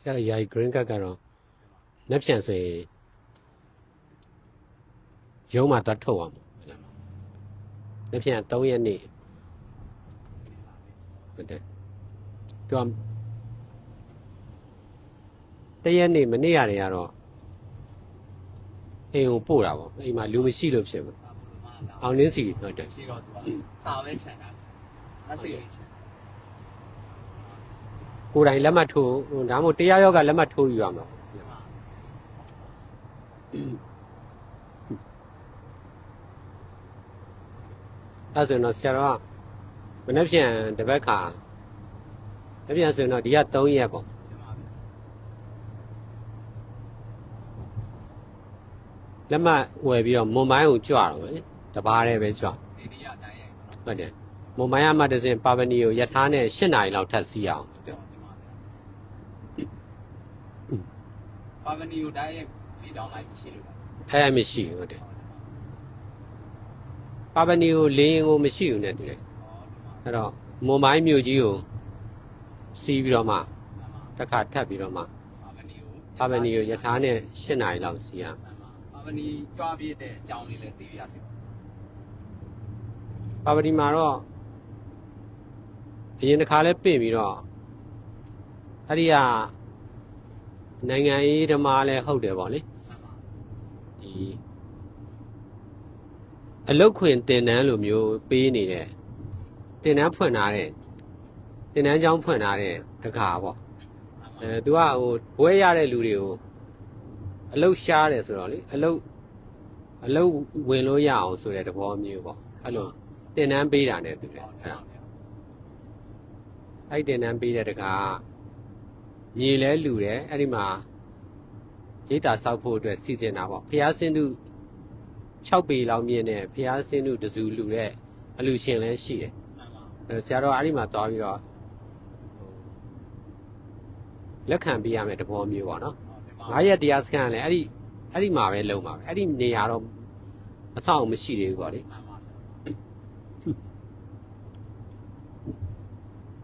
ဆရာယာယီ green card ကတော့လက်ဖြန်ဆိုရင်ရုံးမှာသွားထုတ်အောင်လက်ဖြန်3ရက်နေ့ဟုတ်တယ်သူကတရက်နေ့မနေ့ရတယ်ကတော့အိမ်ကိုပို့တာပေါ့အိမ်မှာလူမရှိလို့ဖြစ်ဘူးအောင်လင်းစီဟုတ်တယ်ရှိတော့သူကစာပဲခြံတာလက်စိတ်လေးခြံ ကိုယ်တိုင်လက်မှတ်ထိုးဟိုဒါမှမဟုတ်တရားရောက်ကလက်မှတ်ထိုးယူရမှာအဲဆိုရင်တော့ဆရာတော်ကမနေ့ပြန်တစ်ပတ်ခါမနေ့ပြန်ဆိုရင်တော့ဒီက3ရက်ပေါ့လက်မှတ်ဝယ်ပြီးတော့မွန်မိုင်းကိုကြွတော့ပဲလေတပားတည်းပဲကြွဒီဒီရတိုင်းရဲ့ဟုတ်တယ်မွန်မိုင်းကမှတစ်စင်ပါဝနီကိုယထာနဲ့8နာရီလောက်ထပ်စီးအောင်ဟုတ်တယ်ပါ နီကိုတိုင်းရဲ့လေးတောင်းလိုက်ရှိလို့အဲမရှိဘူးဟုတ်တယ်ပါဝနီကိုလင်းရင်ကိုမရှိဘူးနဲ့တူတယ်အဲ့တော့မွန်မိုင်းမြို့ကြီးကိုစီးပြီးတော့မှတစ်ခါထပ်ပြီးတော့မှပါမနီကိုပါဝနီကိုယထာနဲ့8နာရီလောက်စီးရအောင်ပါမနီကြွားပြည့်တဲ့အကြောင်းလေးလည်းသိရစီပါဝတီမှာတော့အရင်တစ်ခါလဲပြင်ပြီးတော့အဲ့ဒီက နိုင်ငံရေးဓမ္မလဲဟုတ်တယ်ပေါ့လေဒီအလုတ်ခွင်တင်တန်းလိုမျိုးပေးနေတဲ့တင်တန်းဖွင့်ထားတဲ့တင်တန်းကျောင်းဖွင့်ထားတဲ့တကားပေါ့အဲသူကဟိုဘွဲရတဲ့လူတွေကိုအလုတ်ရှားတယ်ဆိုတော့လေအလုတ်အလုတ်ဝင်လို့ရအောင်ဆိုတဲ့သဘောမျိုးပေါ့အဲ့လိုတင်နန်းပေးတာနဲ့တူတယ်အဲ့ဒါအဲ့တင်နန်းပေးတဲ့တကား မြေလဲလူတယ်အဲ့ဒီမှာရိတ်တာစောက်ဖို့အတွက်စီစဉ်တာပေါ့ဖျားစင်းသူ6ပေလောက်မြင့်တဲ့ဖျားစင်းသူတစုလူတဲ့အလူရှင်လဲရှိတယ်အဲ့ဆရာတော်အဲ့ဒီမှာသွားပြီးတော့လက်ခံပေးရမယ်တဘောမျိုးပေါ့နော်ငါးရက်တရားစခန်းကလည်းအဲ့ဒီအဲ့ဒီမှာပဲလုံပါပဲအဲ့ဒီနေရာတော့အဆောက်အအုံမရှိသေးဘူးပေါ့လေ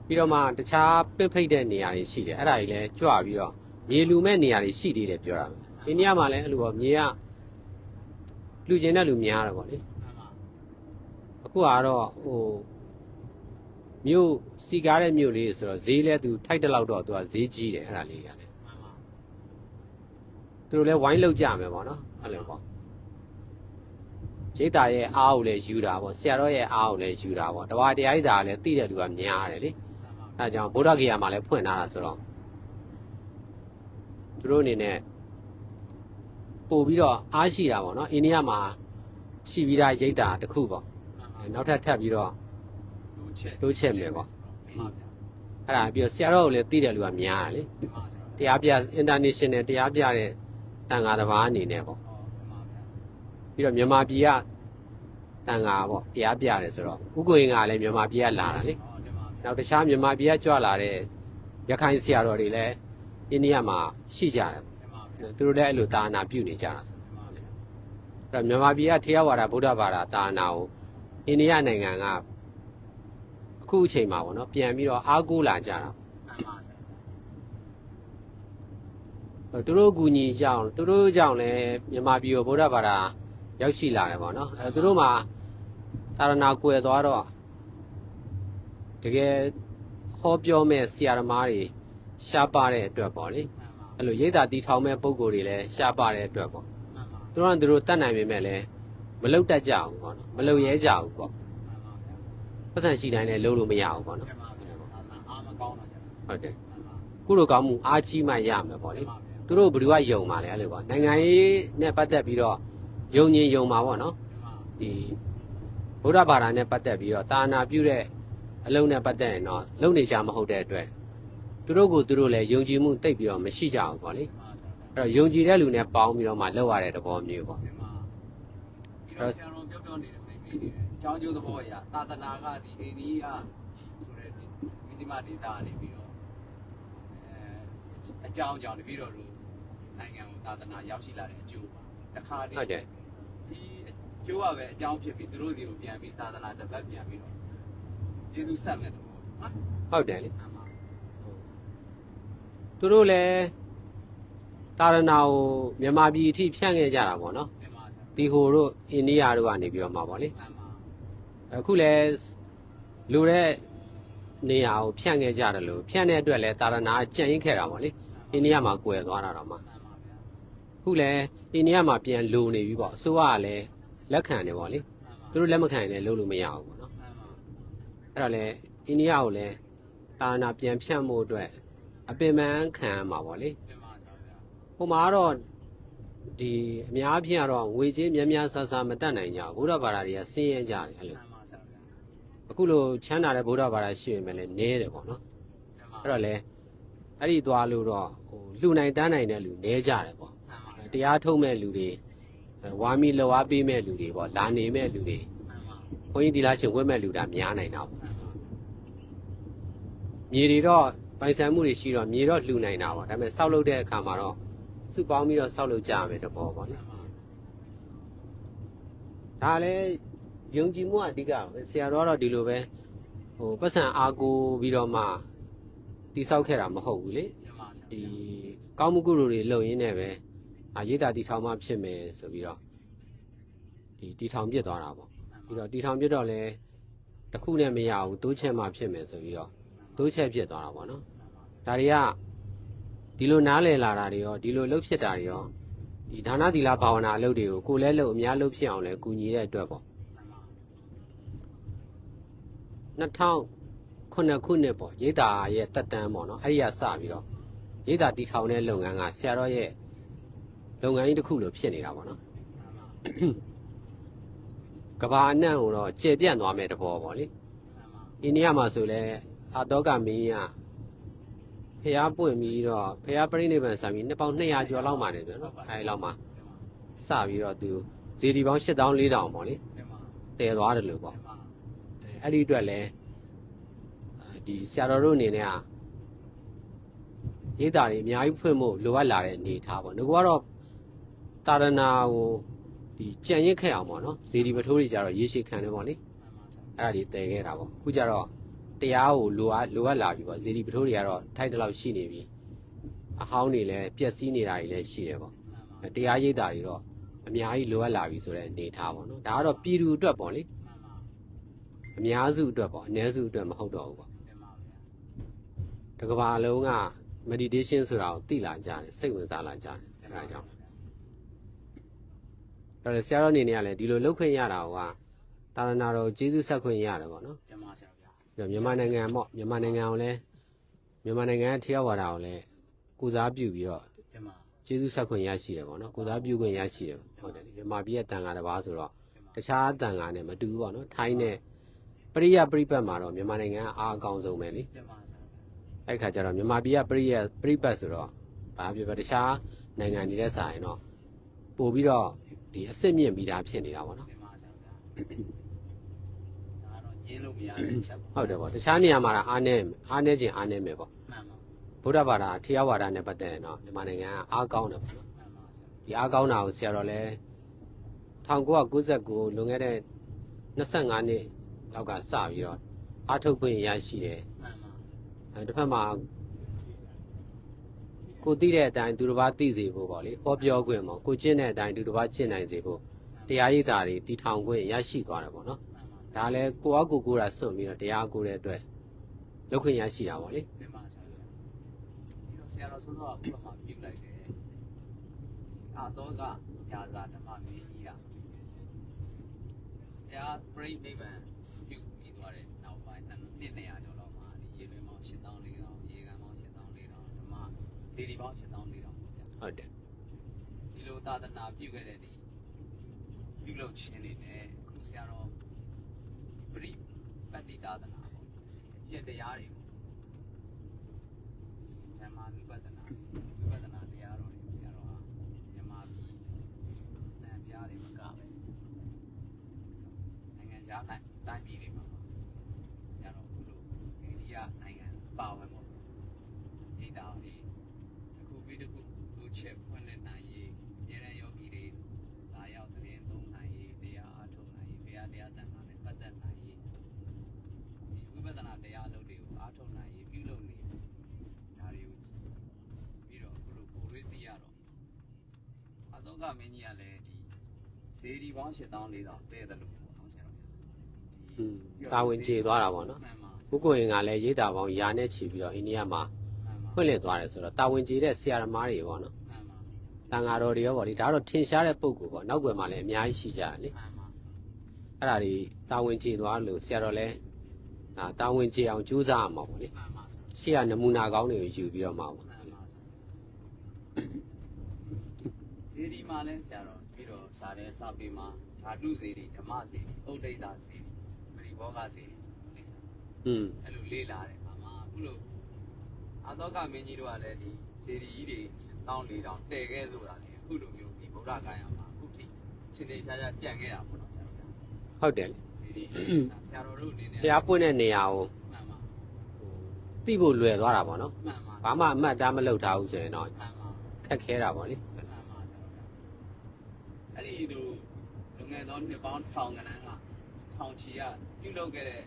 ပြီးတော့မှတခြားပင့်ဖိတ်တဲ့နေရာတွေရှိတယ်အဲ့ဒါကြီးလည်းကြွပြီးတော့မြေလူမဲ့နေရာတွေရှိသေးတယ်ပြောတာအိန္ဒိယမှာလည်းအဲ့လိုပေါ့မြေကလူကျင်တဲ့လူများတယ်ပေါ့လေအခုကတော့ဟိုမြို့စီကားတဲ့မြို့လေးဆိုတော့ဈေးလဲသူထိုက်တဲ့လောက်တော့သူကဈေးကြီးတယ်အဲ့ဒါလေးကလည်းသူတို့လည်းဝိုင်းလောက်ကြမယ်ပေါ့နော်အဲ့လိုပေါ့ရိတ်တာရဲ့အားကိုလည်းယူတာပေါ့ဆရာတော်ရဲ့အားကိုလည်းယူတာပေါ့တဘာတရားရိတ်တာကလည်းသိတဲ့လူကများတယ်လေ အဲဒါကြောင့်ဗုဒ္ဓဂေယမှာလည်းဖွင့်ထားတာဆိုတော့သူတို့အနေနဲ့ပို့ပြီးတော့အားရှိတာပေါ့နော်အိန္ဒိယမှာရှိပြီးသားရိတ်တာတစ်ခုပေါ့အဲနောက်ထပ်ထပ်ပြီးတော့တိုးချက်တိုးချက်မယ်ပေါ့အဲ့ဒါပြီးတော့ဆရာတော်ကိုလည်းသိတဲ့လူကများတယ်လေတရားပြ international တရားပြတဲ့တန်ဃာတစ်ပါးအနေနဲ့ပေါ့ပြီးတော့မြန်မာပြည်ကတန်ဃာပေါ့တရားပြတယ်ဆိုတော့ဥက္ကိုရင်ကလည်းမြန်မာပြည်ကလာတာလေ နောက်တခြားမြန်မာပြည်ကကြွလာတဲ့ရခိုင်ဆရာတော်တွေလည်းအိန္ဒိယမှာရှိကြတယ်သူတို့လည်းအဲ့လိုသာသနာပြုနေကြတာဆိုအဲ့တော့မြန်မာပြည်ကထေရဝါဒဗုဒ္ဓဘာသာသာသနာကိုအိန္ဒိယနိုင်ငံကအခုအချိန်မှာပေါ့နော်ပြန်ပြီးတော့အားကိုးလာကြတာသူတို့ကူညီကြအောင်သူတို့ကြောင့်လည်းမြန်မာပြည်ကိုဗုဒ္ဓဘာသာရောက်ရှိလာတယ်ပေါ့နော်အဲသူတို့မှာသာသနာကွယ်သွားတော့ တကယ်ဟောပြောမဲ့ဆရာသမားတွေရှားပါတဲ့အတွက်ပေါ့လေအဲ့လိုရိတ်တာတီထောင်မဲ့ပုံကိုယ်တွေလည်းရှားပါတဲ့အတွက်ပေါ့သူတို့ကသူတို့တတ်နိုင်ပေမဲ့လည်းမလုတ်တတ်ကြဘူးပေါ့နော်မလုတ်ရဲကြဘူးပေါ့ပတ်စံရှိတိုင်းလည်းလုံးလို့မရဘူးပေါ့နော်အားမကောင်းတော့ကြဟုတ်တယ်ကုလိုကောင်းမှုအားကြီးမှရမယ်ပေါ့လေသူတို့ဘယ်သူကယုံပါလဲအဲ့လိုပေါ့နိုင်ငံရေးနဲ့ပတ်သက်ပြီးတော့ယုံရင်ယုံပါပေါ့နော်ဒီဗုဒ္ဓဘာသာနဲ့ပတ်သက်ပြီးတော့တာနာပြုတဲ့ အလုံးနဲ့ပတ်သက်ရင်တော့လုံနေကြမဟုတ်တဲ့အတွက်သူတို့ကိုသူတို့လည်းယုံကြည်မှုတိတ်ပြီးတော့မရှိကြဘူးပေါ့လေအဲ့တော့ယုံကြည်တဲ့လူနဲ့ပေါင်းပြီးတော့မှလောက်ရတဲ့သဘောမျိုးပေါ့ဒီမှာဒီတော့ဆရာတော်ပြောပြောနေတယ်ပြင်ပြီးအကြောင်းကျိုးသဘောအရသာသနာကဒီအိန္ဒိယဆိုတဲ့ဝိဇိမဒေတာနေပြီးတော့အဲအကြောင်းကြောင့်တပြီးတော့လူနိုင်ငံကိုသာသနာရောက်ရှိလာတဲ့အကျိုးပါတခါတည်းဟုတ်တယ်ဒီအကျိုးကပဲအကြောင်းဖြစ်ပြီးသူတို့စီကိုပြန်ပြီးသာသနာတစ်ပတ်ပြန်ပြီးတော့ ယေရှုဆက်မဲ့တော့ဟုတ်ဟုတ်တယ်လေအမှန်သူတို့လည်းတာရနာကိုမြန်မာပြည်အထိဖြန့်ခဲ့ကြတာပေါ့နော်မြန်မာဆရာဒီဟိုတို့အိန္ဒိယတို့ကနေပြီးတော့မှာပေါ့လေမှန်ပါအခုလည်းလူတဲ့နေရာကိုဖြန့်ခဲ့ကြတယ်လို့ဖြန့်တဲ့အတွက်လည်းတာရနာကြံ့ရင်ခဲ့တာပေါ့လေအိန္ဒိယမှာကွယ်သွားတာတော့မှမှန်ပါဗျာအခုလည်းအိန္ဒိယမှာပြန်လိုနေပြီပေါ့အစိုးရကလည်းလက်ခံတယ်ပေါ့လေမှန်ပါသူတို့လက်မခံရင်လည်းလုပ်လို့မရဘူးပေါ့နော်မှန်ပါ အဲ့တော့လည်းအိန္ဒိယကိုလည်းတာရနာပြန်ဖြန့်ဖို့အတွက်အပင်ပန်းခံရမှာပေါ့လေမြန်မာဆရာဗျာဟိုမှာကတော့ဒီအများအပြားကတော့ငွေကြေးများများဆဆမတတ်နိုင်ကြဘူးဘုရားဘာသာတွေကဆင်းရဲကြတယ်အဲ့လိုမှန်ပါဆရာဗျာအခုလိုချမ်းသာတဲ့ဘုရားဘာသာရှိရင်လည်းနည်းတယ်ပေါ့နော်မြန်မာအဲ့တော့လေအဲ့ဒီသွားလို့တော့ဟိုလှူနိုင်တန်းနိုင်တဲ့လူနည်းကြတယ်ပေါ့မှန်ပါအဲတရားထုတ်မဲ့လူတွေအဲဝါမီလောအားပေးမဲ့လူတွေပေါ့လာနေမဲ့လူတွေမှန်ပါဘုန်းကြီးဒီလားရှင်ဝတ်မဲ့လူတာများနိုင်တာပေါ့ မှန်ပါမြေတွေတော့ပိုင်ဆိုင်မှုတွေရှိတော့မြေတော့လှူနိုင်တာပေါ့ဒါပေမဲ့စောက်လုပ်တဲ့အခါမှာတော့စုပေါင်းပြီးတော့စောက်လုပ်ကြရမယ်တဘောပေါ့နော်မှန်ပါဒါလည်းယုံကြည်မှုအဓိကပဲဆရာတော်ကတော့ဒီလိုပဲဟိုပတ်စံအားကိုပြီးတော့မှတိဆောက်ခဲ့တာမဟုတ်ဘူးလေမြန်မာဆရာဒီကောင်းမှုကုသိုလ်တွေလုပ်ရင်းနဲ့ပဲအာရေးတာတီထောင်မှဖြစ်မယ်ဆိုပြီးတော့ဒီတီထောင်ပြစ်သွားတာပေါ့ပြီးတော့တီထောင်ပြစ်တော့လဲတစ်ခုနဲ့မရဘူးတိုးချက်မှဖြစ်မယ်ဆိုပြီးတော့ တိုးချက်ဖြစ်သွားတာပေါ့နော်ဒါတွေကဒီလိုနားလည်လာတာတွေရောဒီလိုလှုပ်ဖြစ်တာတွေရောဒီဒါနသီလဘာဝနာအလုပ်တွေကိုကိုယ်လဲလုပ်အများလုပ်ဖြစ်အောင်လဲကူညီတဲ့အတွက်ပေါ့မှန်ပါ2009ခုနှစ်ပေါ့ရိတ်တာရဲ့တက်တန်းပေါ့နော်အဲ့ဒီကစပြီးတော့ရိတ်တာတီထောင်တဲ့လုပ်ငန်းကဆရာတော်ရဲ့လုပ်ငန်းကြီးတစ်ခုလိုဖြစ်နေတာပေါ့နော်ကဘာအနှံ့ကိုတော့ကျေပြန့်သွားမဲ့တဘောပေါ့လေမှန်ပါအိန္ဒိယမှာဆိုလဲ အာတောကမင်းကြီးကဖျားပွင့်ပြီးတော့ဖျားပြိဋိဘံဆံပြီးနှစ်ပေါင်း200ကျော်လောက်မှနေတယ်နော်အဲဒီလောက်မှစပြီးတော့သူဇေဒီပေါင်း8000 4000ပေါ့လေမြန်မာတည်သွားတယ်လို့ပေါ့မြန်မာအဲ့ဒီအတွက်လည်းအဲဒီဆရာတော်တို့အနေနဲ့ကရိတ်တာတွေအများကြီးဖွင့်ဖို့လိုအပ်လာတဲ့အနေအထားပေါ့ငါကတော့တာရဏာကိုဒီကြံ့ရစ်ခဲ့အောင်ပေါ့နော်ဇေဒီပထိုးတွေကြတော့ရေရှည်ခံတယ်ပေါ့လေမှန်ပါဆရာအဲ့ဒါတွေတည်ခဲ့တာပေါ့အခုကျတော့ တရားကိုလိုအပ်လိုအပ်လာပြီပေါ့ဇေဒီပထိုးတွေကတော့ထိုက်တလောက်ရှိနေပြီအဟောင်းတွေလည်းပျက်စီးနေတာတွေလည်းရှိတယ်ပေါ့မှန်ပါအဲတရားရိတ်တာတွေတော့အများကြီးလိုအပ်လာပြီဆိုတဲ့အနေအထားပေါ့နော်ဒါကတော့ပြည်သူအတွက်ပေါ့လေမှန်ပါအများစုအတွက်ပေါ့အ ਨੇ စုအတွက်မဟုတ်တော့ဘူးပေါ့မြန်မာဗျာတစ်ကမ္ဘာလုံးက meditation ဆိုတာကိုသိလာကြတယ်စိတ်ဝင်စားလာကြတယ်အဲဒါကြောင့်အဲ့တော့ဆရာတော်အနေနဲ့ကလည်းဒီလိုလှုပ်ခွင့်ရတာကတာရဏတော်ကျေးဇူးဆက်ခွင့်ရတယ်ပေါ့နော် မြန်မာဆရာဗျာပြီးတော့မြန်မာနိုင်ငံပေါ့မြန်မာနိုင်ငံကိုလည်းမြန်မာနိုင်ငံရဲ့ထေရဝါဒကိုလည်းကုစားပြုပြီးတော့မြန်မာကျေးဇူးဆက်ခွင့်ရရှိတယ်ပေါ့နော်ကုစားပြုခွင့်ရရှိတယ်ဟုတ်တယ်မြန်မာပြည်ရဲ့တန်ခါတစ်ပါးဆိုတော့တခြားတန်ခါနဲ့မတူဘူးပေါ့နော်ထိုင်းနဲ့ပရိယပရိပတ်မှာတော့မြန်မာနိုင်ငံကအားအကောင်းဆုံးပဲလေမြန်မာဆရာဗျာအဲ့ခါကျတော့မြန်မာပြည်ကပရိယပရိပတ်ဆိုတော့ဘာပြောပြောတခြားနိုင်ငံတွေတဲ့ဆိုင်တော့ပို့ပြီးတော့ဒီအစ်စ်မြင့်ပြီးသားဖြစ်နေတာပေါ့နော်မြန်မာဆ ရာဗျာဒါတော့ညင်းလို့မရတဲ့ချက်ပေါ့ဟုတ်တယ်ပေါ့တခြားနေရာမှာတော့အားနေအားနေခြင်းအားနေမယ်ပေါ့မှန်ပါဗုဒ္ဓဘာသာထေရဝါဒနဲ့ပတ်သက်ရင်တော့မြန်မာနိုင်ငံကအားကောင်းတယ်ပေါ့နော်မှန်ပါဆရာဒီအားကောင်းတာကိုဆရာတော်လဲ1999လွန်ခဲ့တဲ့25နှစ်လောက်ကစပြီးတော့အားထုတ်ခွင့်ရရှိတယ်မှန်ပါအဲတစ်ဖက်မှာကိုသိတဲ့အတိုင်းသူတစ်ပါးသိစေဖို့ပေါ့လေဟောပြောခွင့်ပေါ့ကိုကျင့်တဲ့အတိုင်းသူတစ်ပါးကျင့်နိုင်စေဖို့တရားရည်တာတွေတည်ထောင်ခွင့်ရရှိသွားတယ်ပေါ့နော်မှန်ပါဆရာ ဒါလည်းကိုယ့်အကူကိုယ်တာစွန့်ပြီးတော့တရားကိုယ်တဲ့အတွက်လုပ်ခွင့်ရရှိတာပေါ့လေမြန်မာဆရာဗျာဒီတော့ဆရာတော်ဆိုတော့ဥပမာပြုလိုက်တယ်အာတော့ကညာဇာဓမ္မမင်းကြီးကတရားပြိဋိဘံပြုပြီးသွားတဲ့နောက်ပိုင်းနှစ်နှစ်နေရာကျော်လောက်မှာဒီရေလွင်ပေါင်း8400ရေကန်ပေါင်း8400ဓမ္မစေတီပေါင်း8400ပေါ့ဗျာဟုတ်တယ်ဒီလိုသာသနာပြုခဲ့တဲ့ဒီပြုလုပ်ခြင်းတွေနဲ့ခုဆရာတော် ပရိပတ္တိသာသနာပေါ့အကျင့်တရားတွေပေါ့ဓမ္မဝိပဿနာဝိပဿနာတရားတော်တွေဆရာတော်ဟာမြမပြည်နံပြားတွေမကပဲနိုင်ငံခြားနိုင်တိုင်းပြည်တွေမှာပါဆရာတော်ခုလိုအိန္ဒိယနိုင်ငံပါဝင်ပေါ့ဣဒါတွေတစ်ခုပြီးတစ်ခုလူချက်ဖွင့်လှစ်နိုင်ရေးအများရန်ယောဂီတွေလာရောက်သတင်းသုံးနိုင်ရေးတရားအားထုတ်နိုင်ရေးဘုရားတရားတန်ခါနဲ့ပတ်သက်နိုင်ရေးဒီဝိပဿနာတရားအလုပ်တွေကိုအားထုတ်နိုင်ရေးပြုလုပ်နေတယ်ဒါတွေကို စေဒီပေါင်း8400တဲ့တယ်လို့ပေါ့နော်ဆရာတော်อืมတာဝန်ကျေသွားတာပေါ့နော်မှန်ပါကိုကိုရင်ကလည်းရိတ်တာပေါင်းယာနဲ့ချီပြီးတော့အိန္ဒိယမှာမှန်ပါဖွင့်လှစ်သွားတယ်ဆိုတော့တာဝန်ကျေတဲ့ဆရာသမားတွေပေါ့နော်မှန်ပါတန်ဃာတော်တွေရောပေါ့လေဒါကတော့ထင်ရှားတဲ့ပုံကူပေါ့နောက်ွယ်မှာလည်းအများကြီးရှိကြတယ်လေမှန်ပါအဲ့ဒါတွေတာဝန်ကျေသွားလို့ဆရာတော်လည်းဒါတာဝန်ကျေအောင်ကြိုးစားရမှာပေါ့လေမှန်ပါရှေ့ကနမူနာကောင်းတွေကိုယူပြီးတော့မှာပေါ့မှန်ပါ စေဒီမှာလဲဆရာတော်ပြီးတော့စာတဲ့စာပေမှာဓာတုစေဒီဓမ္မစေဒီဥဒိဋ္ဌစေဒီပရိဘောဂစေဒီဆိုလေးစားอืมအဲ့လိုလေးလာတယ်အမှအခုလို့အာသောကမင်းကြီးတို့ကလည်းဒီစေဒီကြီးတွေတောင်းလေးတောင်းတည်ခဲ့ဆိုတာလေအခုလိုမျိုးဒီဗုဒ္ဓဂါယမှာအခုထိချင်းနေရှားရှားကြံခဲ့တာပေါ့နော်ဆရာတော်ဟုတ်တယ်လေစီဒီဆရာတော်တို့အနေနဲ့ဖျားပွင့်တဲ့နေရာကိုမှန်ပါသိဖို့လွယ်သွားတာပေါ့နော်မှန်ပါဘာမှအမှတ်အသားမလုပ်ထားဘူးဆိုရင်တော့မှန်ပါခက်ခဲတာပေါ့လေမှန်ပါဆရာတော်အဲ့ ဒီလိုလူငယ်သောနှစ်ပေါင်းထောင်ကနန်းကထောင်ချီကပြုလုပ်ခဲ့တဲ့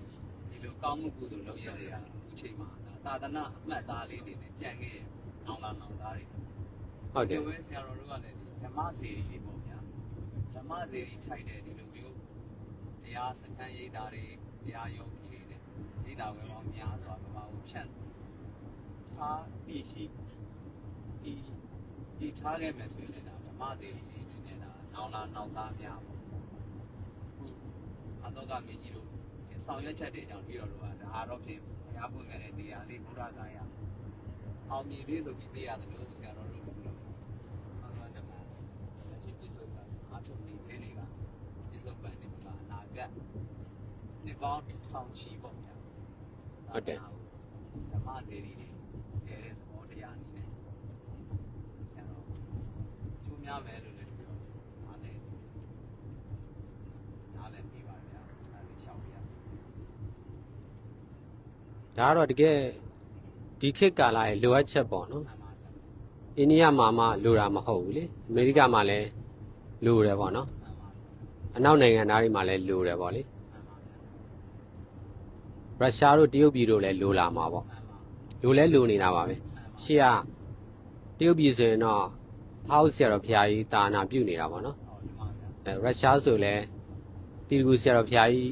ဒီလိုကောင်းမှုကုသိုလ်လုပ်ရတဲ့အခုချိန်မှာသာသနာအမှတ်သားလေးတွေနဲ့ကြံခဲ့ရအောင်လာအောင်သားတွေဟုတ်တယ်ဒီလိုပဲဆရာတော်တို့ကလည်းဒီဓမ္မစေရီတွေပေါ့ဗျာဓမ္မစေရီထိုက်တဲ့ဒီလိုမျိုးတရားစခန်းရိပ်တာတွေတရားယုံကြည်တွေနဲ့ရိပ်တာဝင်ပေါင်းများစွာကဘာကိုဖြန့်ထားပြီးရှိဒီဒီထားခဲ့မယ်ဆိုရင်လည်းဒါဓမ္မစေရီတွေ နဲ့ဒါနောင်လာနောက်သားများပေါ့ခုအတော့ကမင်းကြီးတို့ဆောင်ရွက်ချက်တွေကြောင့်ပြီးတော့လို့ကဒါတော့ဖြင့်ဘုရားပွင့်ခဲ့တဲ့နေရာလေးဘုရားကာယအောင်မြင်လေးဆိုပြီးသိရတယ်လို့ဆရာတော်တို့ပြောဘာသာဓမ္မလက်ရှိပြစ္ဆုတ်ကအာထုံနေခြင်းတွေကပြစ္ဆုတ်ပန်နေမှာအနာဂတ်ဒီပေါင်းထောင်ချီပေါ့ဗျာဓမ္မစေရီတွေတဲတဲ့သဘောတရားနည်းနဲ့ဆရာတော်ကျိုးများမယ်လို့လည်းပြောအားလည်းနားလည်းပြီးပါဗျာအဲ့ဒီရှောက်ပြရစီ ဒါကတော့တကယ်ဒီခေတ်ကာလရဲ့လိုအပ်ချက်ပေါ့နော်မှန်ပါဆရာအိန္ဒိယမှာမှလိုတာမဟုတ်ဘူးလေအမေရိကမှာလည်းလိုတယ်ပေါ့နော်မှန်ပါဆရာအနောက်နိုင်ငံသားတွေမှာလည်းလိုတယ်ပေါ့လေမှန်ပါဗျာရုရှားတို့တရုတ်ပြည်တို့လည်းလိုလာမှာပေါ့မှန်ပါလိုလဲလိုနေတာပါပဲမှန်ပါရှေ့ကတရုတ်ပြည်ဆိုရင်တော့ဟောက်ဆရာတော်ဖျားကြီးတာနာပြုတ်နေတာပေါ့နော်ဟောဒီမှာဗျာအဲရုရှားဆိုလဲတီကူဆရာတော်ဖျားကြီး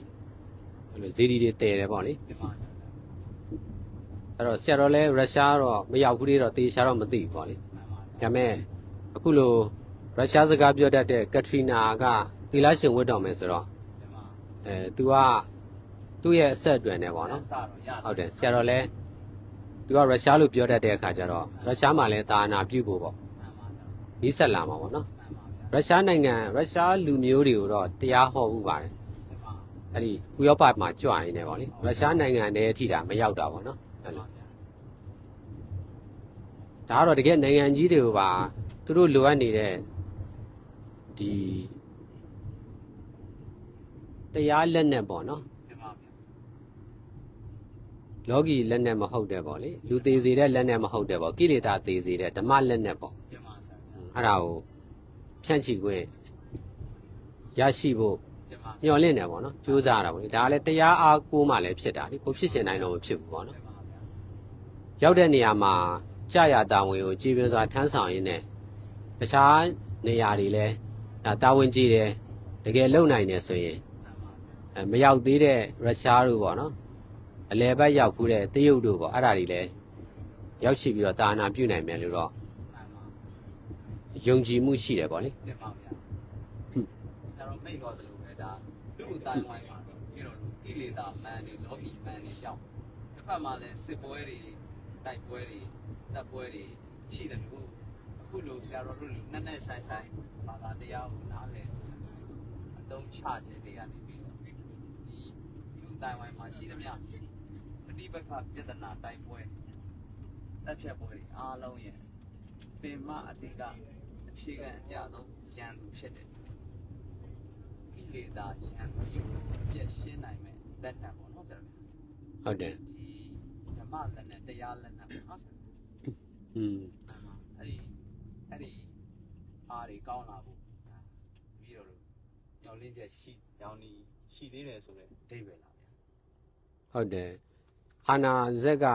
အဲ့လိုဇီဒီတွေတည်တယ်ပေါ့လေဒီမှာဆရာ အဲ့တော့ဆရာတော်လဲရုရှားတော့မရောက်ဘူးလေတော့တေချာတော့မသိဘူးပေါ့လေမှန်ပါဗျာဒါပေမဲ့အခုလိုရုရှားစကားပြောတတ်တဲ့ကက်ထရီနာကသီလရှင်ဝတ်တော်မယ်ဆိုတော့ဒီမှာအဲ तू ကသူ့ရဲ့အဆက်အသွယ်နဲ့ပေါ့နော်စတော့ရဟုတ်တယ်ဆရာတော်လဲ तू ကရုရှားလို့ပြောတတ်တဲ့အခါကျတော့ရုရှားမှာလည်းတာနာပြုတ်ဖို့ပေါ့မှန်ပါဗျာနီးဆက်လာမှာပေါ့နော်မှန်ပါဗျာရုရှားနိုင်ငံရုရှားလူမျိုးတွေကိုတော့တရားဟောဘူးပါတယ်ဒီမှာအဲ့ဒီဥရောပမှာကြွနေတယ်ပေါ့လေရုရှားနိုင်ငံတည်းအထိတာမရောက်တာပေါ့နော် အဲ့လိုဒါကတော့တကယ်နိုင်ငံကြီးတွေကိုပါသူတို့လိုအပ်နေတဲ့ဒီတရားလက်နဲ့ပေါ့နော်ဒီမှာဗျာလောကီလက်နဲ့မဟုတ်တဲ့ပေါ့လေလူသေးစေတဲ့လက်နဲ့မဟုတ်တဲ့ပေါ့ကိလေသာသေးစေတဲ့ဓမ္မလက်နဲ့ပေါ့ဒီမှာဆရာအဲ့ဒါကိုဖြန့်ချီခွင့်ရရှိဖို့ဒီမှာညှော်လင့်တယ်ပေါ့နော်ကြိုးစားတာပေါ့လေဒါကလည်းတရားအားကိုးမှလည်းဖြစ်တာလေကိုဖြစ်ရှင်နိုင်တော့မဖြစ်ဘူးပေါ့နော်ဒီမှာဗျာ ရောက်တဲ့နေရာမှာကြာရတာဝန်ကိုကြည်ပြင်းစွာထမ်းဆောင်ရင်းနဲ့တခြားနေရာတွေလည်းဒါတာဝန်ကြည့်တယ်တကယ်လုံနိုင်တယ်ဆိုရင်ဒီမှာဆရာအဲမရောက်သေးတဲ့ရုရှားတို့ပေါ့နော်အလဲဘက်ရောက်ဖူးတဲ့တရုတ်တို့ပေါ့အဲ့ဒါတွေလည်းရောက်ရှိပြီးတော့တာနာပြုနိုင်မယ်လို့တော့ဒီမှာယုံကြည်မှုရှိတယ်ပေါ့လေဒီမှာဗျာဆရာတော်မိတ်တော်တယ်လို့ပဲဒါလူ့အတိုင်းဝိုင်းမှာဒီလိုကိလေသာမှန်တွေလောကီမှန်တွေကြောင့်တစ်ဖက်မှာလည်းစစ်ပွဲတွေ တိုက်ပွဲတွေတပ်ပွဲတွေရှိတယ်လို့အခုလိုဆရာတော်တို့နက်နက်ဆိုင်ဆိုင်ဘာသာတရားကိုနားလည်အသုံးချခြင်းတွေကနေပြီးတော့ဒီလူအတိုင်းဝိုင်းမှာရှိသမျှပဋိပက္ခပြဿနာတိုက်ပွဲတက်ဖြတ်ပွဲတွေအားလုံးရဲ့ပင်မအတိကအခြေခံအကြဆုံးရန်သူဖြစ်တယ်ကိလေသာရန်သူကိုပြည့်ရှင်းနိုင်မယ်လက်နက်ပေါ့နော်ဆရာဟုတ်တယ်ဒီဓ မ္မလက်နက်တရားလက်နက်ပေါ့နော်ဆရာอืมအဲ့ဒီအဲ့ဒီအားတွေကောင်းလာဖို့ပြီးတော့ညှော်လင့်ချက်ရှိရောင်ဒီရှိသေးတယ်ဆိုတော့ဒိဗယ်လာဗျာဟုတ်တယ်အာနာဇက်က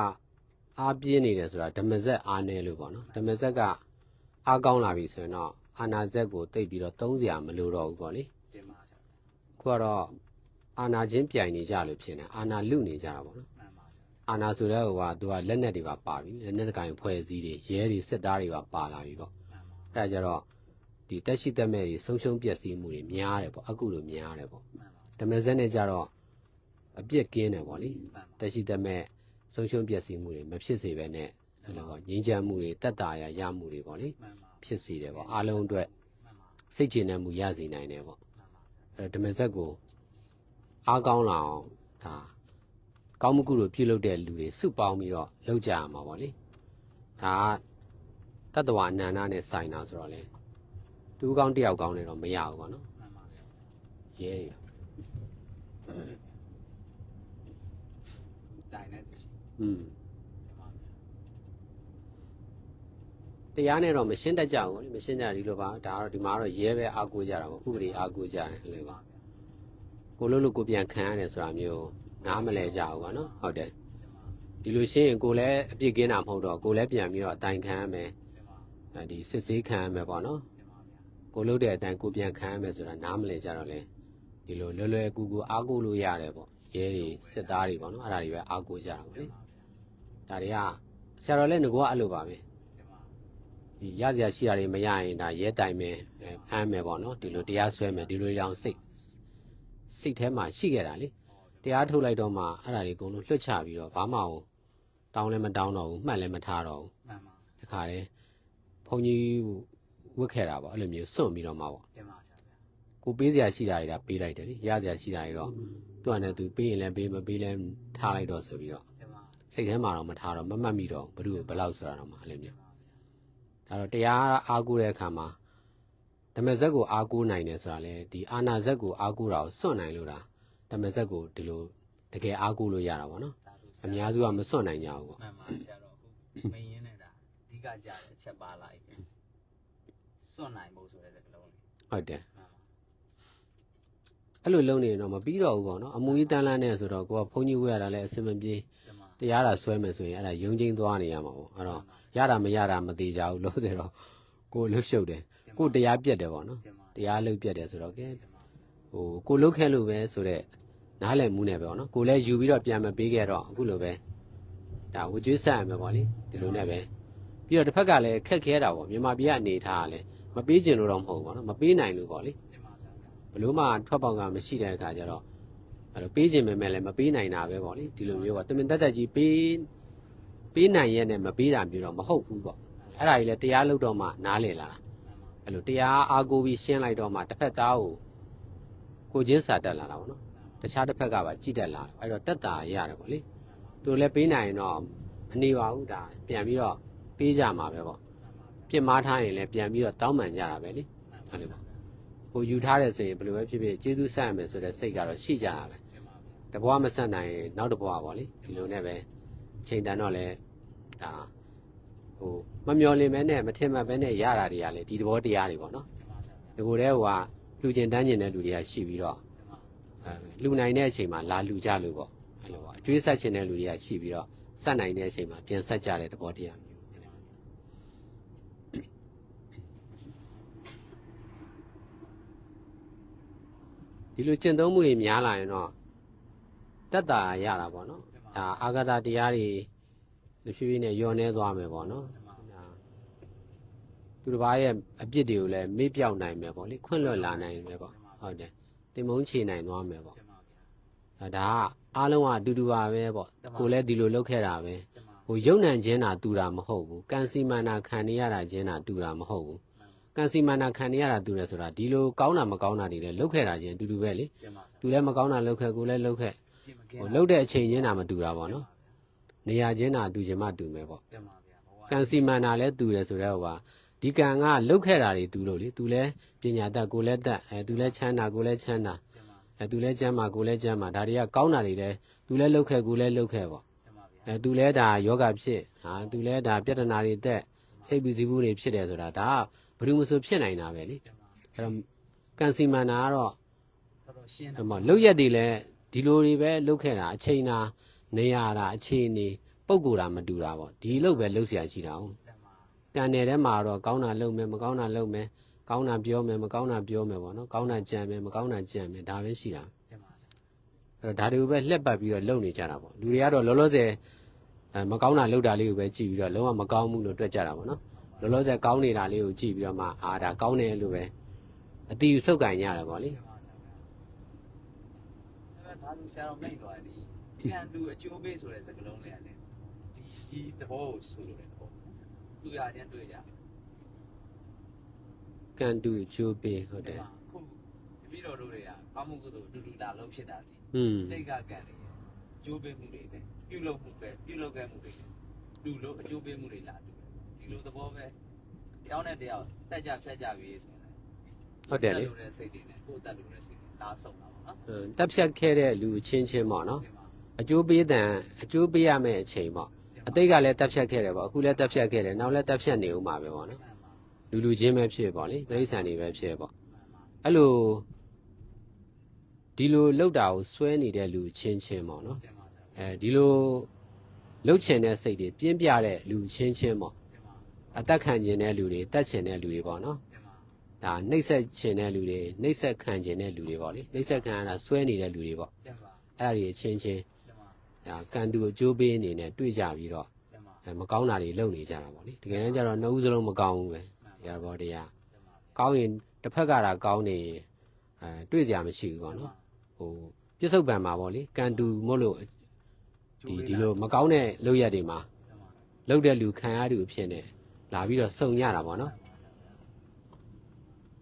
အားပြင်းနေတယ်ဆိုတာဓမ္မဇက်အားနေလို့ပေါ့နော်ဓမ္မဇက်ကအားကောင်းလာပြီဆိုရင်တော့အာနာဇက်ကိုတိတ်ပြီးတော့သုံးစရာမလိုတော့ဘူးပေါ့လေတင်ပါဆရာခုကတော့အာနာချင်းပြိုင်နေကြလို့ဖြစ်နေအာနာလူနေကြတာပေါ့နော်မှန်ပါဆရာ အာနာဆိုတဲ့ဟိုကသူကလက်နက်တွေပါပါပြီလက်နက်ကင်ဖွဲ့စည်းတွေရဲတွေစစ်သားတွေပါပါလာပြီပေါ့မှန်ပါအဲဒါကြတော့ဒီတက်ရှိတက်မဲ့တွေဆုံးရှုံးပျက်စီးမှုတွေများတယ်ပေါ့အခုလိုများတယ်ပေါ့မှန်ပါဓမ္မစက်နဲ့ကြတော့အပြစ်ကင်းတယ်ပေါ့လေမှန်ပါတက်ရှိတက်မဲ့ဆုံးရှုံးပျက်စီးမှုတွေမဖြစ်စေဘဲနဲ့အဲ့လိုပေါ့ငြိမ်းချမ်းမှုတွေတက်တာရရမှုတွေပေါ့လေမှန်ပါဖြစ်စေတယ်ပေါ့အားလုံးအတွက်မှန်ပါစိတ်ကျဉ်တဲ့မှုရစေနိုင်တယ်ပေါ့မှန်ပါဆရာအဲဓမ္မစက်ကိုအားကောင်းလာအောင်ဒါ ကောင်းမှုကုလို့ပြုလုပ်တဲ့လူတွေစုပေါင်းပြီးတော့လုပ်ကြရမှာပေါ့လေဒါကတတ္တဝအနန္တနဲ့ဆိုင်တာဆိုတော့လေတူကောင်းတယောက်ကောင်းလည်းတော့မရဘူးပေါ့နော်မှန်ပါဆရာရဲရတိုင်နဲ့တရှိอืมတင်ပါဗျာတရားနဲ့တော့မရှင်းတတ်ကြဘူးလေမရှင်းကြဒီလိုပါဒါကတော့ဒီမှာတော့ရဲပဲအားကိုးကြတာပေါ့ဥပဒေအားကိုးကြတယ်အဲ့လိုပါကိုလို့လို့ကိုပြန်ခံရတယ်ဆိုတာမျိုး နားမလဲကြဘူးပေါ့နော်ဟုတ်တယ်ဒီလိုရှင်းရင်ကိုလည်းအပြစ်ကင်းတာမဟုတ်တော့ကိုလည်းပြန်ပြီးတော့အတိုင်ခံရမယ်တင်ပါအဲဒီစစ်ဆေးခံရမယ်ပေါ့နော်တင်ပါဗျာကိုလုပ်တဲ့အတိုင်းကိုပြန်ခံရမယ်ဆိုတာနားမလည်ကြတော့လေဒီလိုလွယ်လွယ်ကူကူအားကိုးလို့ရတယ်ပေါ့ရဲတွေစစ်သားတွေပေါ့နော်အဲ့ဒါတွေပဲအားကိုးကြတာပေါ့လေဒါတွေကဆရာတော်လည်းငကောအဲ့လိုပါပဲတင်ပါဒီရစရာရှိတာတွေမရရင်ဒါရဲတိုင်မယ်အဲဖမ်းမယ်ပေါ့နော်ဒီလိုတရားစွဲမယ်ဒီလိုတွေတောင်စိတ်စိတ်ထဲမှာရှိခဲ့တာလေ တရားထုတ်လိုက်တော့မှအဲ့ဒါတွေအကုန်လုံးလွှတ်ချပြီးတော့ဘာမှမတောင်းလည်းမတောင်းတော့ဘူးမှတ်လည်းမထားတော့ဘူးမှန်ပါတခါတည်းဘုန်းကြီးဝတ်ခဲ့တာပေါ့အဲ့လိုမျိုးစွန့်ပြီးတော့မှပေါ့တင်ပါဆရာဗျာကိုပေးစရာရှိတာတွေဒါပေးလိုက်တယ်လေရစရာရှိတာတွေတော့သူကလည်းသူပေးရင်လည်းပေးမပေးလည်းထားလိုက်တော့ဆိုပြီးတော့တင်ပါစိတ်ထဲမှာတော့မထားတော့မမှတ်မိတော့ဘူးဘယ်သူဘယ်လောက်ဆိုတာတော့မှအဲ့လိုမျိုးဒါတော့တရားအားကိုးတဲ့အခါမှာဓမ္မဇက်ကိုအားကိုးနိုင်တယ်ဆိုတာလေဒီအာနာဇက်ကိုအားကိုးတာကိုစွန့်နိုင်လို့ တာဓမ္မဇက်ကိုဒီလိုတကယ်အားကိုးလို့ရတာပေါ့နော်ဒါဆိုဆအရာများစုကမစွန့်နိုင်ကြဘူးပေါ့မှန်ပါဆရာတော်ခုမင်းရင်းနေတာအဓိကကြတဲ့အချက်ပါလိုက်ပဲစွန့်နိုင်ဖို့ဆိုတဲ့စကားလုံးလေးဟုတ်တယ်မှန်ပါအဲ့လိုလုံးနေရင်တော့မပြီးတော့ဘူးပေါ့နော်အမူကြီးတန်းလန်းနဲ့ဆိုတော့ကိုကဘုန်းကြီးဝဲရတာလည်းအစင်မပြေတင်ပါတရားတာဆွဲမယ်ဆိုရင်အဲ့ဒါယုံချင်းသွားနေရမှာပေါ့အဲ့တော့ရတာမရတာမသေးကြဘူးလို့ဆိုတော့ကိုလှုပ်ရှုပ်တယ်ကိုတရားပြက်တယ်ပေါ့နော်တင်ပါတရားလှုပ်ပြက်တယ်ဆိုတော့ကဲတင်ပါဟိုကိုလှုပ်ခဲလို့ပဲဆိုတော့ နားလည်မှုနဲ့ပဲပေါ့နော်ကိုလည်းယူပြီးတော့ပြန်မပေးခဲ့တော့အခုလိုပဲဒါဝကျွေးဆက်ရမယ်ပေါ့လေဒီလိုနဲ့ပဲပြီးတော့တစ်ဖက်ကလည်းခက်ခဲတာပေါ့မြန်မာပြည်ကအနေထားကလည်းမပေးချင်လို့တော့မဟုတ်ဘူးပေါ့နော်မပေးနိုင်လို့ပေါ့လေတင်ပါဆရာဗျာဘလို့မှထွက်ပေါက်ကမရှိတဲ့အခါကျတော့အဲ့လိုပေးခြင်းပဲမဲ့လည်းမပေးနိုင်တာပဲပေါ့လေဒီလိုမျိုးပေါ့တမင်တက်တက်ကြီးပေးပေးနိုင်ရဲ့နဲ့မပေးတာမျိုးတော့မဟုတ်ဘူးပေါ့အဲ့ဒါကြီးလည်းတရားလုပ်တော့မှနားလည်လာတာအဲ့လိုတရားအားကိုးပြီးရှင်းလိုက်တော့မှတစ်ဖက်သားကိုကိုချင်းစာတက်လာတာပေါ့နော် တခြားတစ်ဖက်ကပါကြည့်တက်လာတယ်အဲ့တော့တက်တာရတယ်ပေါ့လေသူလည်းပေးနိုင်ရင်တော့မနေပါဘူးဒါပြန်ပြီးတော့ပေးကြမှာပဲပေါ့ပြစ်မှားထားရင်လည်းပြန်ပြီးတော့တောင်းပန်ကြတာပဲလေအဲ့လိုပေါ့ကိုယူထားတယ်ဆိုရင်ဘယ်လိုပဲဖြစ်ဖြစ်ကျေးဇူးဆက်ရမယ်ဆိုတဲ့စိတ်ကတော့ရှိကြတာပဲတင်ပါဗျာတဘွားမဆက်နိုင်ရင်နောက်တဘွားပေါ့လေဒီလိုနဲ့ပဲချိန်တန်တော့လဲဒါဟိုမမျော်လင့်မဲနဲ့မထင်မှတ်ပဲနဲ့ရတာတွေကလေဒီသဘောတရားတွေပေါ့နော်တင်ပါဆရာဗျာဒီကိုတည်းဟိုကလူကျင်တန်းကျင်တဲ့လူတွေကရှိပြီးတော့တင်ပါအဲ လူနိုင်တဲ့အချိန်မှာလာလူကြလို့ပေါ့အဲ့လိုပေါ့အကျွေးဆက်ချင်တဲ့လူတွေကရှိပြီးတော့ဆက်နိုင်တဲ့အချိန်မှာပြန်ဆက်ကြတဲ့သဘောတရားမျိုးဒီလိုကျင့်သုံးမှုတွေများလာရင်တော့တက်တာရတာပေါ့နော်ဒါအာဂတတရားတွေဖြည်းဖြည်းနဲ့ယောနေသွားမယ်ပေါ့နော်တင်ပါဒါသူတစ်ပါးရဲ့အပြစ်တွေကိုလည်းမေ့ပြောက်နိုင်မယ်ပေါ့လေခွင့်လွတ်လာနိုင်မယ်ပေါ့ဟုတ်တယ် တင်မုန်းချေနိုင်သွားမယ်ပေါ့တင်ပါဗျာဒါဒါကအားလုံးကအတူတူပါပဲပေါ့ကိုလည်းဒီလိုလုပ်ခဲ့တာပဲတင်ပါဟိုယုံ nant ခြင်းတာတူတာမဟုတ်ဘူးကံစီမန္နာခံနေရတာခြင်းတာတူတာမဟုတ်ဘူးကံစီမန္နာခံနေရတာတူတယ်ဆိုတာဒီလိုကောင်းတာမကောင်းတာတွေလည်းလုပ်ခဲ့တာချင်းအတူတူပဲလေတင်ပါဆရာသူလည်းမကောင်းတာလုပ်ခဲ့ကိုလည်းလုပ်ခဲ့ပြင်မကဟိုင်းလုပ်တဲ့အချိန်ချင်းတာမတူတာပေါ့နော်နေရာချင်းတာတူခြင်းမတူမယ်ပေါ့တင်ပါဗျာဘဝကံစီမန္နာလည်းတူတယ်ဆိုတော့ဟိုက ဒီကံကလုတ်ခဲ့တာတွေတူလို့လေသူလည်းပညာတတ်ကိုလည်းတတ်အဲသူလည်းချမ်းသာကိုလည်းချမ်းသာ တင်ပါ အဲသူလည်းချမ်းသာကိုလည်းချမ်းသာဒါတွေကကောင်းတာတွေလည်းသူလည်းလုတ်ခဲ့ကိုလည်းလုတ်ခဲ့ပေါ့ တင်ပါဗျာ အဲသူလည်းဒါယောဂဖြစ်ဟာသူလည်းဒါပြဿနာတွေတက်စိတ်ပူစီမှုတွေဖြစ်တယ်ဆိုတာဒါကဘယ်သူမှမဆိုဖြစ်နိုင်တာပဲလေ တင်ပါ အဲတော့ကံစီမန္နာကတော့ တော်တော်ရှင်း ဟို တယ် မှာလုတ်ရက်တွေလည်းဒီလိုတွေပဲလုတ်ခဲ့တာအချိန်နာနေရတာအချိန်နေပုံကူတာမတူတာပေါ့ဒီလုတ်ပဲလုတ်เสียရှိတာဟုတ် တင် ပါတန်နယ်ထဲမှာတော့ကောင်းတာလုပ်မယ်မကောင်းတာလုပ်မယ်ကောင်းတာပြောမယ်မကောင်းတာပြောမယ်ပေါ့နော်ကောင်းတာကြံမယ်မကောင်းတာကြံမယ်ဒါပဲရှိတာတင်ပါဗျာအဲ့တော့ဒါတွေကိုပဲလှက်ပတ်ပြီးတော့လုပ်နေကြတာပေါ့လူတွေကတော့လောလောဆယ်အဲမကောင်းတာလုပ်တာလေးကိုပဲကြည့်ပြီးတော့လုံးဝမကောင်းဘူးလို့တွက်ကြတာပေါ့နော်လောလောဆယ်ကောင်းနေတာလေးကိုကြည့်ပြီးတော့မှအာဒါကောင်းတယ်လို့ပဲအတီးဆုပ်ကင်ကြရတယ်ပေါ့လေတင်ပါဗျာအဲ့ဒါသူဆရာတော်မိတ်သွားတယ်ဒီကံလူအကျိုးပေးဆိုတဲ့စကားလုံးလေးရတယ်ဒီဒီသဘောကိုဆိုလို့တဲ့သဘော သူရချင်းတွေ့ကြကန်တူချိုးပေးဟုတ်တယ်ခုတပည့်တော်တို့တွေကကောင်းမှုကုသိုလ်တူတူတာလုံးဖြစ်တာလေอืมစိတ်ကကံတယ်ကျိုးပေးမှုတွေပဲပြုလုပ်မှုပဲပြုလုပ်ခဲ့မှုတွေတူလို့အကျိုးပေးမှုတွေလာတူတယ်ဒီလိုသဘောပဲတယောက်နဲ့တယောက်တက်ကြဖြတ်ကြပြီးဆိုရင်ဟုတ်တယ်လေတက်လို့တဲ့စိတ်တွေနဲ့ကိုယ်တက်လို့တဲ့စိတ်တွေဒါဆုံးတာပေါ့နော်အင်းတက်ဖြတ်ခဲ့တဲ့လူအချင်းချင်းပေါ့နော်ဒီမှာအကျိုးပေးတဲ့အကျိုးပေးရမယ့်အချိန်ပေါ့ အတိတ်ကလည်းတက်ဖြတ်ခဲ့တယ်ပေါ့အခုလည်းတက်ဖြတ်ခဲ့တယ်နောက်လည်းတက်ဖြတ်နေဦးမှာပဲပေါ့နော်လူလူချင်းပဲဖြစ်ပေါ့လေတိရစ္ဆာန်တွေပဲဖြစ်ပေါ့အဲ့လိုဒီလိုလောက်တာကိုစွဲနေတဲ့လူချင်းချင်းပေါ့နော်တင်ပါဆရာအဲဒီလိုလှုပ်ချင်တဲ့စိတ်တွေပြင်းပြတဲ့လူချင်းချင်းပေါ့တင်ပါအသက်ခံခြင်းတဲ့လူတွေတက်ချင်တဲ့လူတွေပေါ့နော်တင်ပါဒါနှိပ်ဆက်ချင်တဲ့လူတွေနှိပ်ဆက်ခံခြင်းတဲ့လူတွေပေါ့လေနှိပ်ဆက်ခံရတာစွဲနေတဲ့လူတွေပေါ့တင်ပါအဲ့ဒါတွေအချင်းချင်းတင်ပါ ဒါကန်တူအကျိုးပေးအနေနဲ့တွေ့ကြပြီးတော့တင်ပါအဲမကောင်းတာတွေလုပ်နေကြတာပေါ့လေတကယ်တမ်းကျတော့နှစ်ဦးစလုံးမကောင်းဘူးပဲရဘောတရားတင်ပါကောင်းရင်တစ်ဖက်ကတာကောင်းနေရင်အဲတွေ့ကြမရှိဘူးပေါ့နော်ဟိုပြစ္ဆုတ်ပံမှာပေါ့လေကန်တူမို့လို့ဒီဒီလိုမကောင်းတဲ့လုပ်ရက်တွေမှာတင်ပါလုပ်တဲ့လူခံရသူအဖြစ်နဲ့လာပြီးတော့စုံညတာပေါ့နော်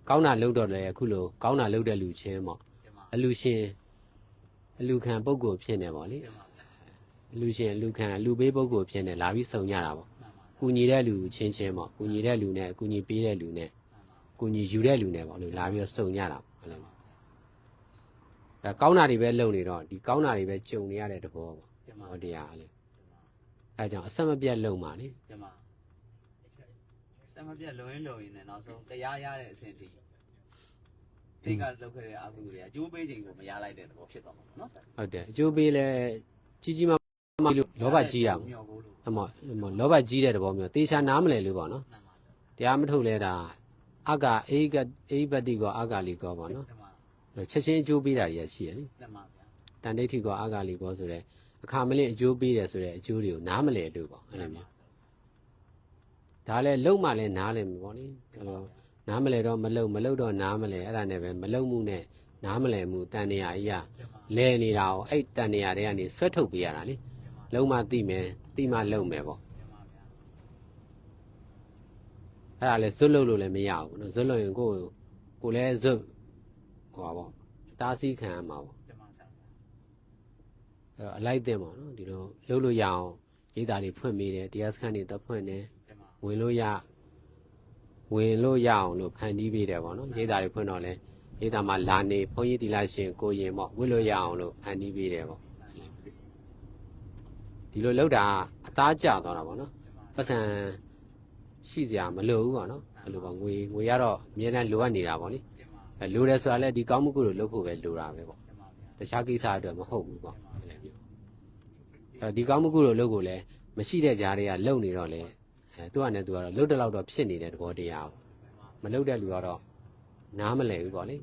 ကောင်းတာလုပ်တော့လေအခုလိုကောင်းတာလုပ်တဲ့လူချင်းပေါ့တင်ပါအလူရှင်အလူခံပုံကိုဖြစ်နေပေါ့လေတင်ပါအ လူရှင်အလူခံအလူပေးပုံကိုဖြစ်နေလာပြီးစုံညတာပေါ့မှန်ပါကူညီတဲ့လူချင်းချင်းပေါ့ကူညီတဲ့လူနဲ့ကူညီပေးတဲ့လူနဲ့ကူညီယူတဲ့လူနဲ့ပေါ့လို့လာပြီးတော့စုံညတာပေါ့အဲ့လိုမျိုးဒါကောင်းတာတွေပဲလုပ်နေတော့ဒီကောင်းတာတွေပဲကြုံနေရတဲ့သဘောပေါ့တင်ပါဟောတရားလေအဲဒါကြောင့်အဆက်မပြတ်လုံပါလေတင်ပါစမပြတ်လုံရင်လုံရင်လည်းနောက်ဆုံးတရားရတဲ့အဆင့်ထိဒီကလောက်ခဲ့တဲ့အကုသိုလ်တွေအကျိုးပေးခြင်းကိုမရလိုက်တဲ့သဘောဖြစ်သွားမှာနော်ဆရာဟုတ်တယ်အကျိုးပေးလဲကြီးကြီးမား မားလို့လောဘကြီးတာပေါ့မြော်ကိုလို့အမအမလောဘကြီးတဲ့သဘောမျိုးတေချာနားမလဲလို့ပေါ့နော်မှန်ပါဆရာတရားမထုတ်လဲတာအကအေကအေဘတိကောအကလီကောပေါ့နော်တင်ပါချက်ချင်းအကျိုးပေးတာကြီးရရှိရလေတင်ပါဗျာတန်တိဋ္ဌိကောအကလီကောဆိုတဲ့အခါမလင့်အကျိုးပေးတယ်ဆိုတဲ့အကျိုးတွေကိုနားမလဲလို့ပေါ့အဲ့လိုမျိုးဒါလည်းလုံမှလည်းနားလဲမှာပေါ့လေအဲ့လိုနားမလဲတော့မလုံမလုံတော့နားမလဲအဲ့ဒါနဲ့ပဲမလုံမှုနဲ့နားမလဲမှုတန်နေရာကြီးကတင်ပါလဲနေတာကိုအဲ့တန်နေရာတွေကနေဆွဲထုတ်ပေးရတာလေတင်ပါ လုံမှသိမယ်သိမှလုံမယ်ပေါ့တင်ပါဗျာအဲ့ဒါလည်းဇွတ်လို့လို့လည်းမရဘူးနော်ဇွတ်လို့ရင်ကိုယ်ကိုယ်လည်းဇွတ်ဟိုပါပေါ့တားဆီးခံရမှာပေါ့တင်ပါဆရာအဲ့တော့အလိုက်တင်ပေါ့နော်ဒီလိုလှုပ်လို့ရအောင်ရိတ်တာတွေဖွင့်ပေးတယ်တရားစခန်းတွေတက်ဖွင့်တယ်တင်ပါဝင်လို့ရဝင်လို့ရအောင်လို့ဖန်တီးပေးတယ်ပေါ့နော်ရိတ်တာတွေဖွင့်တော့လဲရိတ်တာမှာလာနေဘုန်းကြီးတီလာရှင်ကိုရင်ပေါ့ဝင်လို့ရအောင်လို့ဖန်တီးပေးတယ်ပေါ့ ဒီလိုလှုပ်တာအသားကျသွားတာပေါ့နော်တင်ပါပတ်စံရှိစရာမလိုဘူးပေါ့နော်အဲ့လိုပေါ့ငွေငွေရတော့အများနဲ့လိုအပ်နေတာပေါ့လေတင်ပါအဲလိုတယ်ဆိုတာလည်းဒီကောင်းမှုကုသိုလ်လုပ်ဖို့ပဲလိုတာပဲပေါ့တင်ပါဗျာတခြားကိစ္စအတွက်မဟုတ်ဘူးပေါ့အဲ့လိုမျိုးအဲဒီကောင်းမှုကုသိုလ်လုပ်ကိုလည်းမရှိတဲ့ကြားတွေကလုံနေတော့လေအဲသူကလည်းသူကတော့လှုပ်တဲ့လောက်တော့ဖြစ်နေတဲ့သဘောတရားပေါ့မလှုပ်တဲ့လူကတော့နားမလဲဘူးပေါ့လေ